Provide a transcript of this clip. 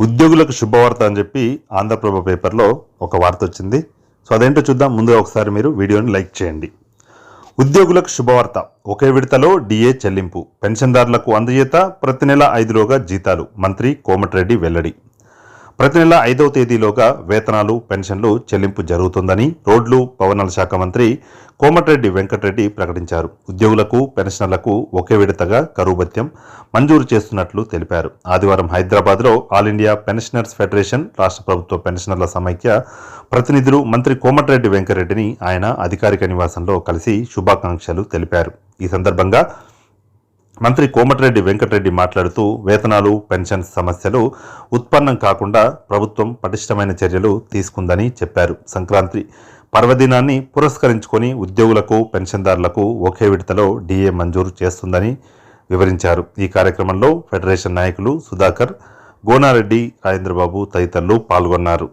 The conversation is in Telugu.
ఉద్యోగులకు శుభవార్త అని చెప్పి ఆంధ్రప్రభ పేపర్లో ఒక వార్త వచ్చింది. సో అదేంటో చూద్దాం. ముందుగా ఒకసారి మీరు వీడియోని లైక్ చేయండి. ఉద్యోగులకు శుభవార్త. ఒకే విడతలో డిఏ చెల్లింపు. పెన్షన్దారులకు అందజేత ప్రతి నెల ఐదులోగా జీతాలు. మంత్రి కోమటిరెడ్డి వెల్లడి. ప్రతి నెల ఐదవ తేదీలోగా వేతనాలు పెన్షన్లు చెల్లింపు జరుగుతుందని రోడ్లు భవనాల శాఖ మంత్రి కోమటిరెడ్డి వెంకటరెడ్డి ప్రకటించారు. ఉద్యోగులకు పెన్షనర్లకు ఒకే విడతగా కరువు భత్యం మంజూరు చేస్తున్నట్లు తెలిపారు. ఆదివారం హైదరాబాద్లో ఆల్ ఇండియా పెన్షనర్స్ ఫెడరేషన్ రాష్ట్ర ప్రభుత్వ పెన్షనర్ల సమైక్య ప్రతినిధులు మంత్రి కోమటిరెడ్డి వెంకటరెడ్డిని ఆయన అధికారిక నివాసంలో కలిసి శుభాకాంక్షలు తెలిపారు. ఈ సందర్భంగా మంత్రి కోమటిరెడ్డి వెంకటరెడ్డి మాట్లాడుతూ వేతనాలు పెన్షన్ సమస్యలు ఉత్పన్నం కాకుండా ప్రభుత్వం పటిష్టమైన చర్యలు తీసుకుందని చెప్పారు. సంక్రాంతి పర్వదినాన్ని పురస్కరించుకొని ఉద్యోగులకు పెన్షన్దారులకు ఒకే విడతలో డిఏ మంజూరు చేస్తుందని వివరించారు. ఈ కార్యక్రమంలో ఫెడరేషన్ నాయకులు సుధాకర్ గోనారెడ్డి రాజేంద్రబాబు తదితరులు పాల్గొన్నారు.